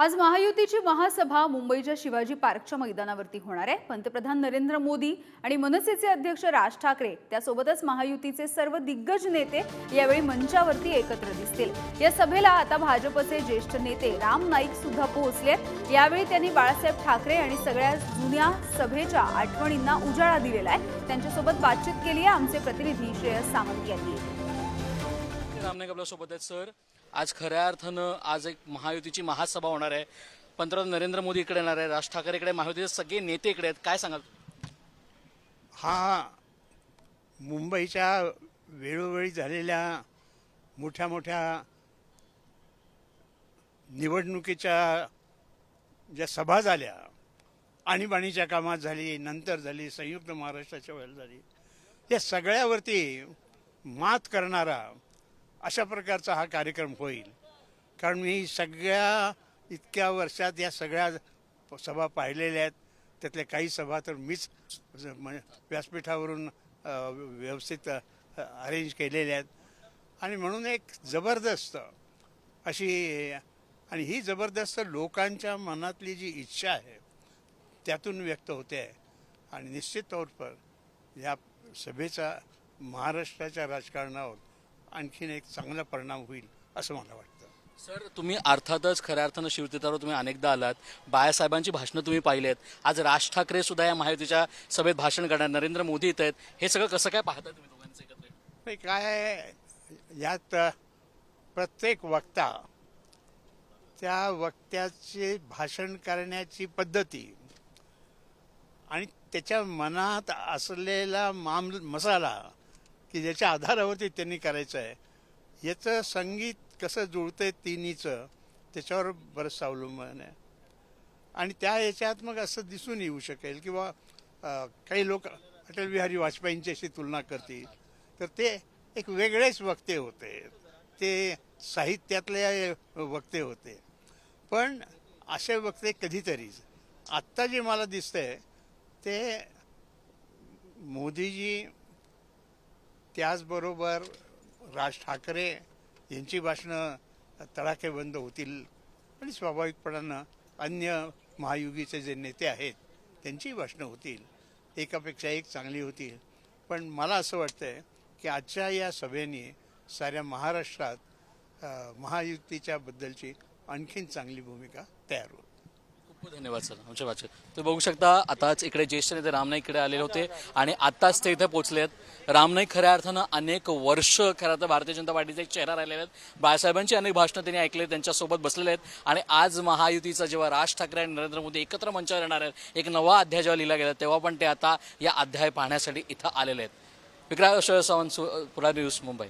आज महायुतीची महासभा मुंबईच्या शिवाजी पार्कच्या मैदानावरती होणार आहे. पंतप्रधान नरेंद्र मोदी आणि मनसेचे अध्यक्ष राज ठाकरे त्यासोबतच महायुतीचे सर्व दिग्गज नेते यावेळी मंचावरती एकत्र दिसतील. या सभेला आता भाजपचे ज्येष्ठ नेते राम नाईक सुद्धा पोहोचलेत यावेळी त्यांनी बाळासाहेब ठाकरे आणि सगळ्या जुन्या सभेच्या आठवणींना उजाळा दिलेला आहे. त्यांच्यासोबत बातचीत केली आहे आमचे प्रतिनिधी श्रेयस सामंत यांनी. रामनाईक आपल्यासोबत आहेत सर. आज खऱ्या अर्थानं आज एक महायुतीची महासभा होणार आहे. पंतप्रधान नरेंद्र मोदी इकडे येणार आहे राज ठाकरे इकडे महायुतीचे सगळे नेते इकडे आहेत. काय सांगाल? हा मुंबईच्या वेळोवेळी झालेल्या मोठ्या मोठ्या निवडणुकीच्या ज्या सभा झाल्या आणीबाणीच्या कामात झाली नंतर झाली संयुक्त महाराष्ट्राच्या वेळेला झाली या सगळ्यावरती मात करणारा अशा प्रकारचा हा कार्यक्रम होईल. कारण मी सगळ्या इतक्या वर्षात या सगळ्या सभा पाहिलेल्या आहेत. त्यातल्या काही सभा तर मीच म्हणजे व्यासपीठावरून व्यवस्थित अरेंज केलेल्या आहेत. आणि म्हणून एक जबरदस्त अशी आणि ही जबरदस्त लोकांच्या मनातली जी इच्छा आहे त्यातून व्यक्त होते. आहे आणि निश्चित तौर पर या सभेचा महाराष्ट्राच्या राजकारणावर आणखीन एक चांगला परिणाम होईल असं मला वाटतं. सर तुम्ही अर्थातच खऱ्या अर्थानं शिवतीर्थावर तुम्ही अनेकदा आलात. बाळासाहेबांची भाषणं तुम्ही पाहिलेत. आज राज ठाकरे सुद्धा या महायुतीच्या सभेत भाषण करणार. नरेंद्र मोदी येत आहेत. हे सगळं कसं काय पाहता तुम्ही दोघांचं एकत्र? नाही काय यात प्रत्येक वक्ता त्या वक्त्याचे भाषण करण्याची पद्धती आणि त्याच्या मनात असलेला माम मसाला की ज्याच्या आधारावरती त्यांनी करायचं आहे. याचं संगीत कसं जुळतंय तिन्हीचं त्याच्यावर बरंच अवलंबन आहे. आणि त्या याच्यात मग असं दिसून येऊ शकेल किंवा काही लोक अटल बिहारी वाजपेयींची अशी तुलना करतील तर ते एक वेगळेच वक्ते होते. ते साहित्यातले वक्ते होते. पण असे वक्ते कधीतरीच आत्ता जे मला दिसतंय ते मोदीजी त्याचबरोबर राज ठाकरे यांची भाषणं तडाखेबंद होतील. आणि स्वाभाविकपणानं अन्य महायुगीचे जे नेते आहेत त्यांची भाषणं होतील. एकापेक्षा एक चांगली होतील. पण मला असं वाटतं आहे की आजच्या या सभेने साऱ्या महाराष्ट्रात अ, महायुतीच्या बद्दलची आणखीन चांगली भूमिका तयार होती खूप धन्यवाद सर. आमच्या वाचक तुम्ही बघू शकता आताच इकडे ज्येष्ठ नेते राम नाईक इकडे आलेले होते आणि आत्ताच ते इथे आहेत. राम नाईक खऱ्या अर्थानं अनेक वर्ष खरं तर भारतीय जनता पार्टीचा एक चेहरा राहिलेले आहेत बाळासाहेबांची अनेक भाषणं त्यांनी ऐकले त्यांच्यासोबत बसलेले आहेत. आणि आज महायुतीचा जेव्हा राज ठाकरे आणि नरेंद्र मोदी एकत्र मंचावर येणार आहेत एक नवा अध्याय जेव्हा लिहिला गेला तेव्हा पण ते आता या अध्याय पाहण्यासाठी इथं आलेले आहेत. विक्रांत सावंत सु- पुरा न्यूज मुंबई.